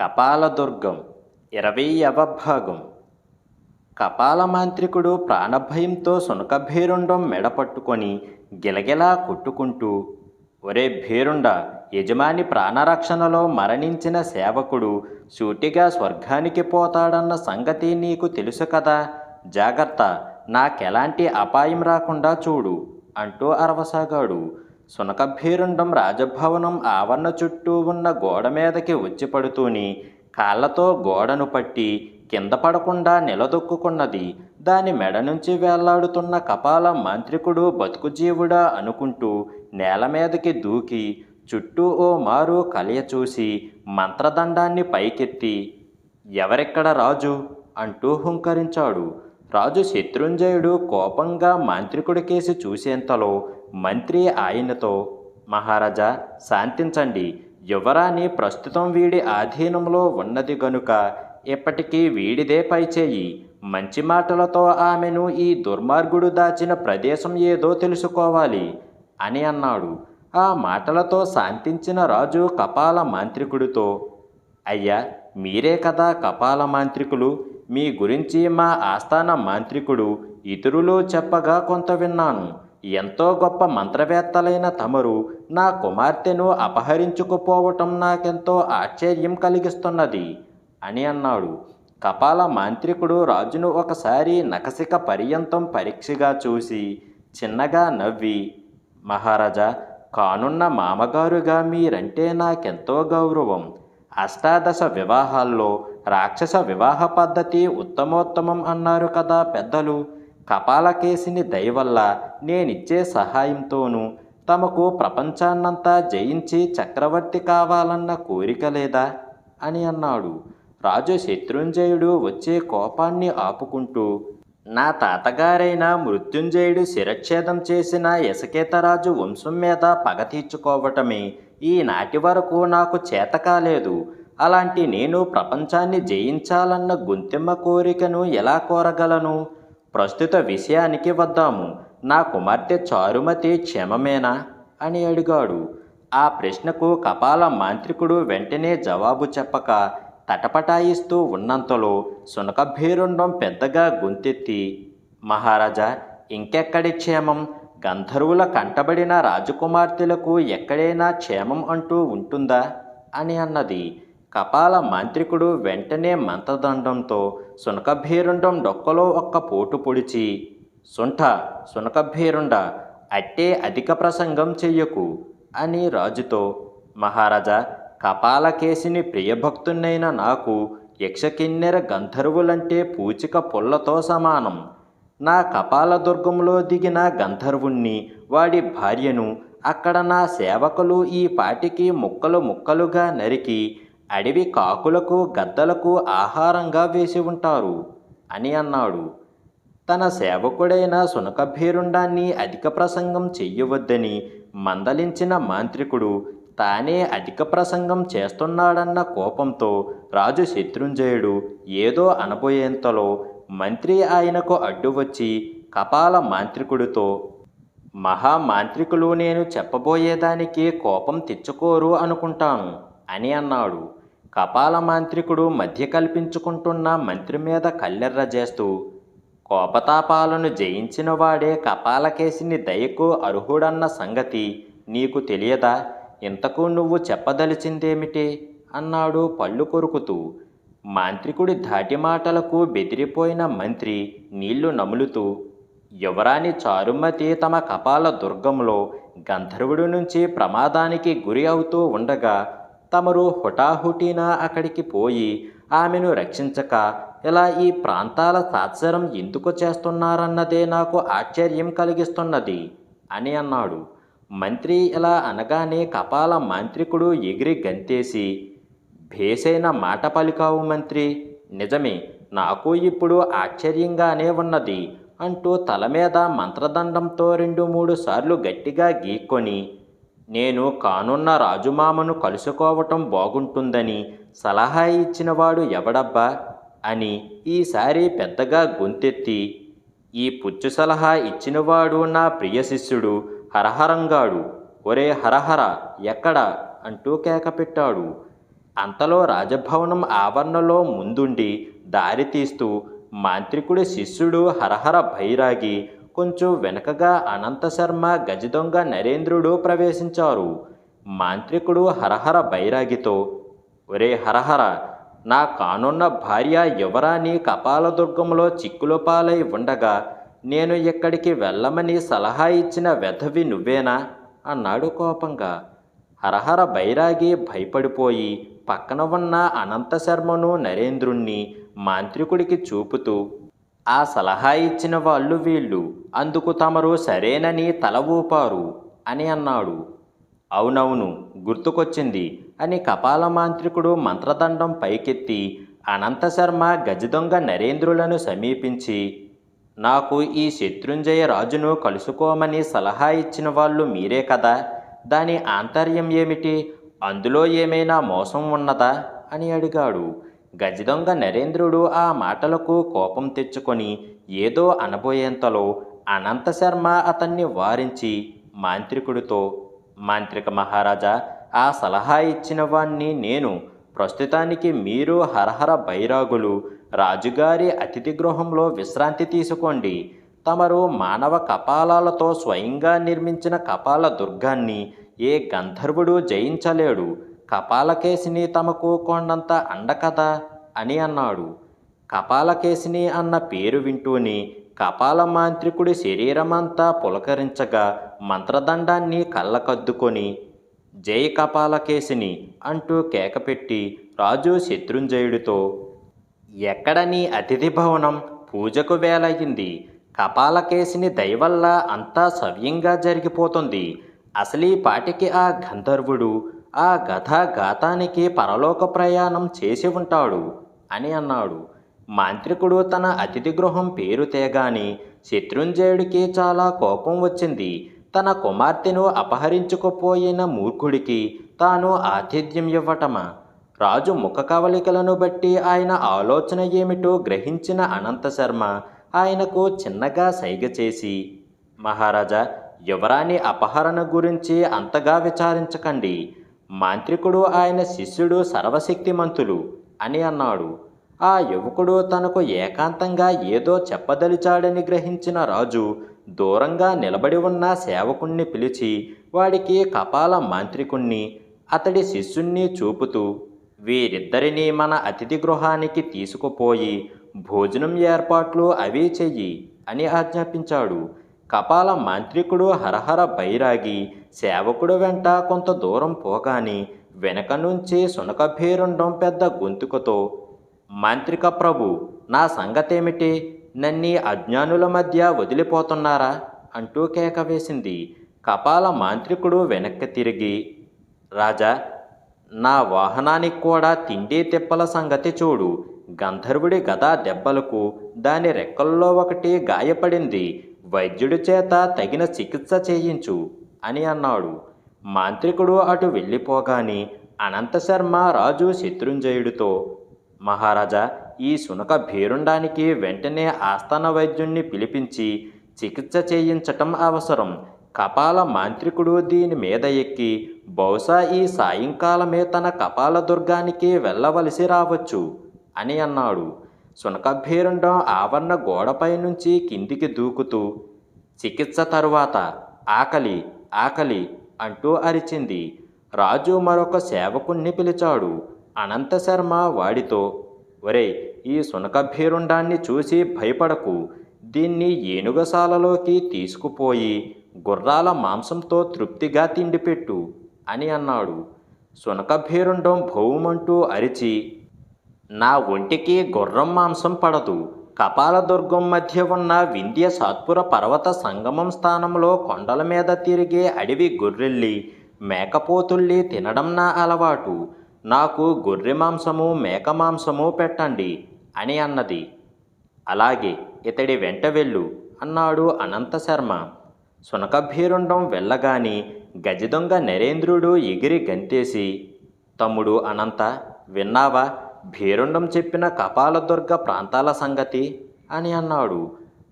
కపాలదుర్గం ఇరవైవ భాగం కపాలమాంత్రికుడు ప్రాణభయంతో సునకభేరుండం మెడ పట్టుకొని గిలగిలా కొట్టుకుంటూ ఒరే భేరుండ యజమాని ప్రాణరక్షణలో మరణించిన సేవకుడు సూటిగా స్వర్గానికి పోతాడన్న సంగతి నీకు తెలుసు కదా. జాగ్రత్త నాకెలాంటి అపాయం రాకుండా చూడు అంటూ అరవసాగాడు. సునకభేరుండం రాజభవనం ఆవరణ చుట్టూ ఉన్న గోడ మీదకి వచ్చి పడుతూని కాళ్ళతో గోడను పట్టి కింద పడకుండా నిలదొక్కుకున్నది. దాని మెడ నుంచి వేళ్ళాడుతున్న కపాల మాంత్రికుడు బతుకుజీవుడా అనుకుంటూ నేల మీదకి దూకి చుట్టూ ఓ మారు కలియ చూసి మంత్రదండాన్ని పైకెత్తి ఎవరెక్కడ రాజు? అంటూ హుంకరించాడు. రాజు శత్రుంజయుడు కోపంగా మాంత్రికుడి కేసి చూసేంతలో మంత్రి ఆయనతో మహారాజా శాంతించండి. యువరాణి ప్రస్తుతం వీడి ఆధీనంలో ఉన్నది గనుక ఇప్పటికీ వీడిదే పైచేయి. మంచి మాటలతో ఆమెను ఈ దుర్మార్గుడు దాచిన ప్రదేశం ఏదో తెలుసుకోవాలి అని అన్నాడు. ఆ మాటలతో శాంతించిన రాజు కపాల మాంత్రికుడితో అయ్యా మీరే కదా కపాల మాంత్రికులు. మీ గురించి మా ఆస్థాన మాంత్రికుడు ఇతరులు చెప్పగా కొంత విన్నాను. ఎంతో గొప్ప మంత్రవేత్తలైన తమరు నా కుమార్తెను అపహరించుకుపోవటం నాకెంతో ఆశ్చర్యం కలిగిస్తున్నది అని అన్నాడు. కపాల మాంత్రికుడు రాజును ఒకసారి నకసిక పర్యంతం పరీక్షగా చూసి చిన్నగా నవ్వి మహారాజా కానున్న మామగారుగా మీరంటే నాకెంతో గౌరవం. అష్టాదశ వివాహాల్లో రాక్షస వివాహ పద్ధతి ఉత్తమోత్తమం అన్నారు కదా పెద్దలు. కపాలకేసిని దయవల్ల నేనిచ్చే సహాయంతోనూ తమకు ప్రపంచాన్నంతా జయించి చక్రవర్తి కావాలన్న కోరిక లేదా? అని అన్నాడు. రాజు శత్రుంజయుడు వచ్చే కోపాన్ని ఆపుకుంటూ నా తాతగారైన మృత్యుంజయుడు శిరచ్ఛేదం చేసిన యశకేతరాజు వంశం మీద పగ తీర్చుకోవటమే ఈనాటి వరకు నాకు చేత కాలేదు అలాంటి నేను ప్రపంచాన్ని జయించాలన్న గుంతెమ్మ కోరికను ఎలా కోరగలను? ప్రస్తుత విషయానికి వద్దాము. నా కుమార్తె చారుమతి క్షేమమేనా? అని అడిగాడు. ఆ ప్రశ్నకు కపాల మాంత్రికుడు వెంటనే జవాబు చెప్పక తటపటాయిస్తూ ఉన్నంతలో శునకభీరుండం పెద్దగా గొంతెత్తి మహారాజా ఇంకెక్కడి క్షేమం? గంధర్వుల కంటబడిన రాజకుమార్తెలకు ఎక్కడైనా క్షేమం అంటూ ఉంటుందా? అని అన్నది. కపాల మాంత్రికుడు వెంటనే మంత్రదండంతో శునకభీరుండం డొక్కలో ఒక్క పోటు పొడిచి సుంఠ శునకభీరుండ అట్టే అధిక ప్రసంగం చెయ్యకు అని రాజుతో మహారాజా కపాలకేసిని ప్రియభక్తున్నైన నాకు యక్షకిన్నెర గంధర్వులంటే పూచిక పుల్లతో సమానం. నా కపాలదుర్గంలో దిగిన గంధర్వుణ్ణి వాడి భార్యను అక్కడ నా సేవకులు ఈ పాటికి ముక్కలు ముక్కలుగా నరికి అడవి కాకులకు గద్దలకు ఆహారంగా వేసి ఉంటారు అని అన్నాడు. తన సేవకుడైన సునకభేరుండాన్ని అధిక ప్రసంగం చెయ్యవద్దని మందలించిన మాంత్రికుడు తానే అధిక ప్రసంగం చేస్తున్నాడన్న కోపంతో రాజు శత్రుంజయుడు ఏదో అనబోయేంతలో మంత్రి ఆయనకు అడ్డు వచ్చి కపాల మాంత్రికుడితో మహామాంత్రికులు నేను చెప్పబోయేదానికి కోపం తెచ్చుకోరు అనుకుంటాను అని అన్నాడు. కపాల మాంత్రికుడు మధ్య కల్పించుకుంటున్న మంత్రి మీద కల్లెర్ర చేస్తూ కోపతాపాలను జయించిన వాడే కపాలకేసిని దయకు అర్హుడన్న సంగతి నీకు తెలియదా? ఇంతకు నువ్వు చెప్పదలిచిందేమిటి? అన్నాడు పళ్ళు కొరుకుతూ. మాంత్రికుడి ధాటి మాటలకు బెదిరిపోయిన మంత్రి నీళ్ళు నములుతూ యువరాణి చారుమతి తమ కపాల దుర్గంలో గంధర్వుడి నుంచి ప్రమాదానికి గురి అవుతూ ఉండగా తమరు హుటాహుటీన అక్కడికి పోయి ఆమెను రక్షించక ఇలా ఈ ప్రాంతాల తాత్సరం ఎందుకు చేస్తున్నారన్నదే నాకు ఆశ్చర్యం కలిగిస్తున్నది అని అన్నాడు. మంత్రి ఇలా అనగానే కపాల మాంత్రికుడు ఎగిరి గంతేసి భేసైన మాట పలికావు మంత్రి నిజమే నాకు ఇప్పుడు ఆశ్చర్యంగానే ఉన్నది అంటూ తల మీద మంత్రదండంతో రెండు మూడు సార్లు గట్టిగా గీక్కొని నేను కానున్న రాజుమామను కలుసుకోవటం బాగుంటుందని సలహా ఇచ్చినవాడు ఎవడబ్బా? అని ఈసారి పెద్దగా గొంతెత్తి ఈ పుచ్చు సలహా ఇచ్చినవాడు నా ప్రియ శిష్యుడు హరహరంగాడు. ఒరే హరహర ఎక్కడ? అంటూ కేక పెట్టాడు. అంతలో రాజభవనం ఆవరణలో ముందుండి దారి తీస్తూ మాంత్రికుడి శిష్యుడు హరహర భైరాగి కొంచెం వెనకగా అనంత శర్మ గజదొంగ నరేంద్రుడు ప్రవేశించారు. మాంత్రికుడు హరహర బైరాగితో ఒరే హరహర నా కానున్న భార్య యువరాణి కపాలదుర్గంలో చిక్కులు పాలై ఉండగా నేను ఇక్కడికి వెళ్ళమని సలహా ఇచ్చిన వెధవి నువ్వేనా? అన్నాడు కోపంగా. హరహర బైరాగి భయపడిపోయి పక్కన ఉన్న అనంత శర్మను నరేంద్రుణ్ణి మాంత్రికుడికి చూపుతూ ఆ సలహా ఇచ్చిన వాళ్ళు వీళ్ళు. అందుకు తమరు సరేనని తల ఊపారు అని అన్నాడు. అవునవును గుర్తుకొచ్చింది అని కపాల మాంత్రికుడు మంత్రదండం పైకెత్తి అనంత శర్మ గజదొంగ నరేంద్రులను సమీపించి నాకు ఈ శత్రుంజయ రాజును కలుసుకోమని సలహా ఇచ్చిన వాళ్ళు మీరే కదా. దాని ఆంతర్యం ఏమిటి? అందులో ఏమైనా మోసం ఉన్నదా? అని అడిగాడు. గజదొంగ నరేంద్రుడు ఆ మాటలకు కోపం తెచ్చుకొని ఏదో అనబోయేంతలో అనంత శర్మ అతన్ని వారించి మాంత్రికుడితో మాంత్రిక మహారాజా ఆ సలహా ఇచ్చిన వాణ్ణి నేను ప్రస్తుతానికి మీరు హరహర బైరాగులు రాజుగారి అతిథి గృహంలో విశ్రాంతి తీసుకోండి. తమరు మానవ కపాలాలతో స్వయంగా నిర్మించిన కపాల దుర్గాన్ని ఏ గంధర్వుడు జయించలేడు. కపాలకేశిని తమకు కొండంత అండ కదా అని అన్నాడు. కపాలకేశిని అన్న పేరు వింటూనే కపాల మాంత్రికుడి శరీరమంతా పులకరించగా మంత్రదండాన్ని కళ్ళకద్దుకొని జై కపాలకేశిని అంటూ కేకపెట్టి రాజు శత్రుంజయుడితో ఎక్కడ నీ అతిథి భవనం? పూజకు వేలయ్యింది కపాలకేశిని దయవల్ల అంతా సవ్యంగా జరిగిపోతుంది. అసలీ పాటికి ఆ గంధర్వుడు ఆ గథ పరలోక ప్రయాణం చేసి ఉంటాడు అని అన్నాడు. మాంత్రికుడు తన అతిథి గృహం పేరు తేగాని శత్రుంజయుడికి చాలా కోపం వచ్చింది. తన కుమార్తెను అపహరించుకుపోయిన మూర్ఖుడికి తాను ఆతిథ్యం ఇవ్వటమా? రాజు ముఖ కవలికలను బట్టి ఆయన ఆలోచన ఏమిటో గ్రహించిన అనంత శర్మ ఆయనకు చిన్నగా సైగ చేసి మహారాజా యువరాణి అపహరణ గురించి అంతగా విచారించకండి. మాంత్రికుడు ఆయన శిష్యుడు సర్వశక్తిమంతులు అని అన్నాడు. ఆ యువకుడు తనకు ఏకాంతంగా ఏదో చెప్పదలిచాడని గ్రహించిన రాజు దూరంగా నిలబడి ఉన్న సేవకుణ్ణి పిలిచి వాడికి కపాల మాంత్రికుణ్ణి అతడి శిష్యుణ్ణి చూపుతూ వీరిద్దరినీ మన అతిథి గృహానికి తీసుకుపోయి భోజనం ఏర్పాట్లు అవి చెయ్యి అని ఆజ్ఞాపించాడు. కపాల మాంత్రికుడు హరహర బైరాగి సేవకుడు వెంట కొంత దూరం పోగాని వెనక నుంచి సునకభేరుండం పెద్ద గొంతుకతో మాంత్రిక ప్రభు నా సంగతేమిటి? నన్ని అజ్ఞానుల మధ్య వదిలిపోతున్నారా? అంటూ కేక వేసింది. కపాల మాంత్రికుడు వెనక్కి తిరిగి రాజా నా వాహనానికి కూడా తిండి తిప్పల సంగతి చూడు. గంధర్వుడి గదా దెబ్బలకు దాని రెక్కల్లో ఒకటి గాయపడింది. వైద్యుడి చేత తగిన చికిత్స చేయించు అని అన్నాడు. మాంత్రికుడు అటు వెళ్ళిపోగాని అనంతశర్మ రాజు శత్రుంజయుడితో మహారాజా ఈ శునక భీరుండానికి వెంటనే ఆస్థాన వైద్యుణ్ణి పిలిపించి చికిత్స చేయించటం అవసరం. కపాల మాంత్రికుడు దీని మీద ఎక్కి బహుశా ఈ సాయంకాలమే తన కపాల దుర్గానికి వెళ్ళవలసి రావచ్చు అని అన్నాడు. శునకభీరుండం ఆవరణ గోడపై నుంచి కిందికి దూకుతూ చికిత్స తరువాత ఆకలి ఆకలి అంటూ అరిచింది. రాజు మరొక సేవకుణ్ణి పిలిచాడు. అనంత శర్మ వాడితో ఒరే ఈ శునకభీరుండాన్ని చూసి భయపడకు. దీన్ని ఏనుగశాలలోకి తీసుకుపోయి గుర్రాల మాంసంతో తృప్తిగా తిండిపెట్టు అని అన్నాడు. సునకభేరుండం భౌమంటూ అరిచి నా ఒంటికి గుర్రం మాంసం పడదు. కపాలదుర్గం మధ్య ఉన్న వింధ్య సాత్పుర పర్వత సంగమం స్థానంలో కొండల మీద తిరిగే అడవి గొర్రెల్లి మేకపోతుల్లి తినడం నా అలవాటు. నాకు గొర్రె మాంసము మేక మాంసము పెట్టండి అని అన్నది. అలాగే ఇతడి వెంట వెళ్ళు అన్నాడు అనంత శర్మ. సునకభీరుండం వెళ్ళగాని గజదొంగ నరేంద్రుడు ఎగిరి గంతేసి తమ్ముడు అనంత విన్నావా? భీరుండం చెప్పిన కపాలదుర్గ ప్రాంతాల సంగతి అని అన్నాడు.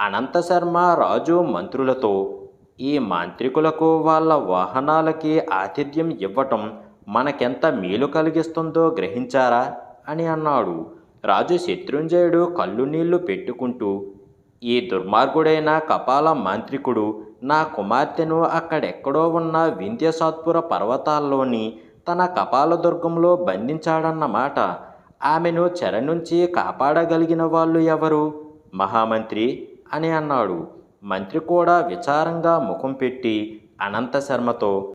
అనంత శర్మ రాజు మంత్రులతో ఈ మాంత్రికులకు వాళ్ళ వాహనాలకి ఆతిథ్యం ఇవ్వటం మనకెంత మేలు కలిగిస్తుందో గ్రహించారా? అని అన్నాడు. రాజు శత్రుంజయుడు కళ్ళు నీళ్ళు పెట్టుకుంటూ ఈ దుర్మార్గుడైన కపాల మాంత్రికుడు నా కుమార్తెను అక్కడెక్కడో ఉన్న వింధ్యసాత్పుర పర్వతాల్లోని తన కపాలదుర్గంలో బంధించాడన్నమాట. ఆమెను చెర నుంచి కాపాడగలిగిన వాళ్ళు ఎవరు? మహామంత్రి అని అన్నాడు. మంత్రి కూడా విచారంగా ముఖం పెట్టి అనంత శర్మతో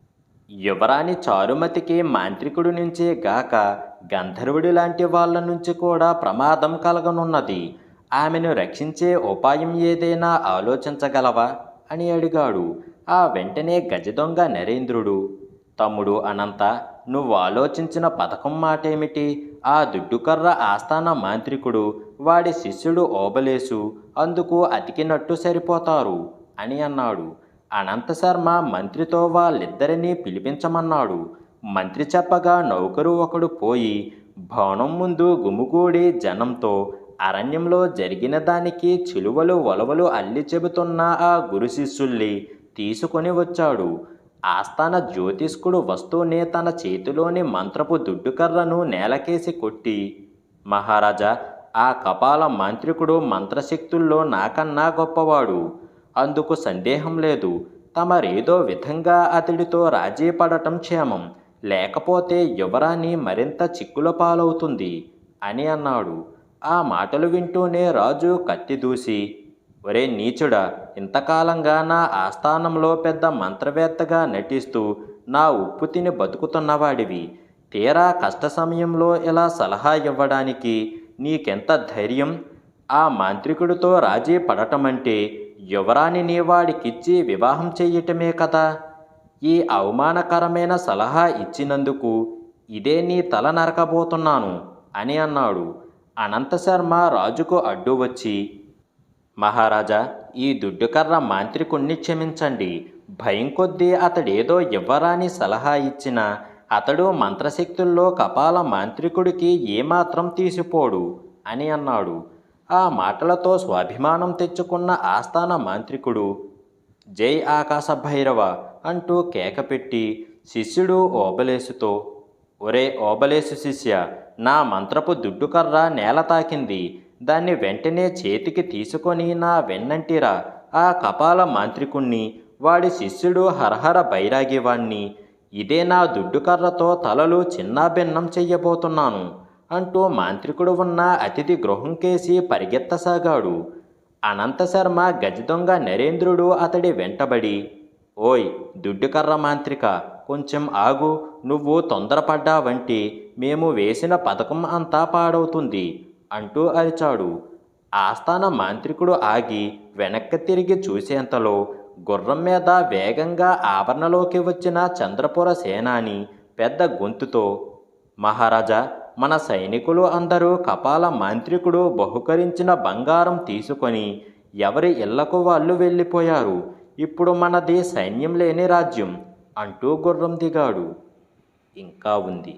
యువరాణి చారుమతికి మాంత్రికుడి నుంచే గాక గంధర్వుడి లాంటి వాళ్ళ నుంచి కూడా ప్రమాదం కలగనున్నది. ఆమెను రక్షించే ఉపాయం ఏదైనా ఆలోచించగలవా? అని అడిగాడు. ఆ వెంటనే గజదొంగ నరేంద్రుడు తమ్ముడు అనంత నువ్వు ఆలోచించిన పథకం మాటేమిటి? ఆ దుడ్డుకర్ర ఆస్థాన మాంత్రికుడు వాడి శిష్యుడు ఓబలేసు అందుకు అతికినట్టు సరిపోతారు అని అన్నాడు. అనంత శర్మ మంత్రితో వాళ్ళిద్దరినీ పిలిపించమన్నాడు. మంత్రి చెప్పగా నౌకరు ఒకడు పోయి భవనం ముందు గుమిగూడి జనంతో అరణ్యంలో జరిగిన దానికి చిలువలు వలవలు అల్లి చెబుతున్న ఆ గురు శిష్యుల్ని తీసుకొని వచ్చాడు. ఆస్థాన జ్యోతిష్కుడు వస్తూనే తన చేతిలోని మంత్రపు దుడ్డుకర్రను నేలకేసి కొట్టి మహారాజా ఆ కపాల మాంత్రికుడు మంత్రశక్తుల్లో నాకన్నా గొప్పవాడు. అందుకు సందేహం లేదు. తమరేదో విధంగా అతడితో రాజీ పడటం క్షేమం. లేకపోతే యువరాణి మరింత చిక్కుల పాలవుతుంది అని అన్నాడు. ఆ మాటలు వింటూనే రాజు కత్తి దూసి ఒరే నీచుడా ఇంతకాలంగా నా ఆస్థానంలో పెద్ద మంత్రవేత్తగా నటిస్తూ నా ఉప్పు తిని బతుకుతున్నవాడివి. తీరా కష్ట సమయంలో ఇలా సలహా ఇవ్వడానికి నీకెంత ధైర్యం? ఆ మాంత్రికుడితో రాజీ పడటమంటే యువరాణిని నీవాడికిచ్చి వివాహం చెయ్యటమే కదా. ఈ అవమానకరమైన సలహా ఇచ్చినందుకు ఇదే నీ తల నరకబోతున్నాను అని అన్నాడు. అనంతశర్మ రాజుకు అడ్డు వచ్చి మహారాజా ఈ దుడ్డుకర్ర మాంత్రికుణ్ణి క్షమించండి. భయం కొద్దీ అతడేదో ఇవ్వరాని సలహా ఇచ్చినా అతడు మంత్రశక్తుల్లో కపాల మాంత్రికుడికి ఏమాత్రం తీసిపోడు అని అన్నాడు. ఆ మాటలతో స్వాభిమానం తెచ్చుకున్న ఆస్థాన మాంత్రికుడు జై ఆకాశ భైరవ అంటూ కేకపెట్టి శిష్యుడు ఓబలేసుతో ఒరే ఓబలేసు శిష్య నా మంత్రపు దుడ్డుకర్ర నేల తాకింది. దాన్ని వెంటనే చేతికి తీసుకొని నా వెన్నంటిరా. ఆ కపాల మాంత్రికుణ్ణి వాడి శిష్యుడు హరహర బైరాగివాణ్ణి ఇదే నా దుడ్డుకర్రతో తలలు చిన్నాభిన్నం చెయ్యబోతున్నాను అంటూ మాంత్రికుడు ఉన్న అతిథి గృహం కేసి పరిగెత్తసాగాడు. అనంతశర్మ గజదొంగ నరేంద్రుడు అతడి వెంటబడి ఓయ్ దుడ్డుకర్ర మాంత్రిక కొంచెం ఆగు నువ్వు తొందరపడ్డావంటి మేము వేసిన పథకం అంతా పాడవుతుంది. అంటూ అరిచాడు. ఆస్థాన మాంత్రికుడు ఆగి వెనక్కి తిరిగి చూసేంతలో గుర్రం మీద వేగంగా ఆవరణలోకి వచ్చిన చంద్రపుర సేనాని పెద్ద గొంతుతో మహారాజా మన సైనికులు అందరూ కపాల మాంత్రికుడు బహుకరించిన బంగారం తీసుకొని ఎవరి ఇళ్ళకు వాళ్ళు వెళ్ళిపోయారు? ఇప్పుడు మనది సైన్యం లేని రాజ్యం అంటూ గుర్రం దిగాడు. ఇంకా ఉంది.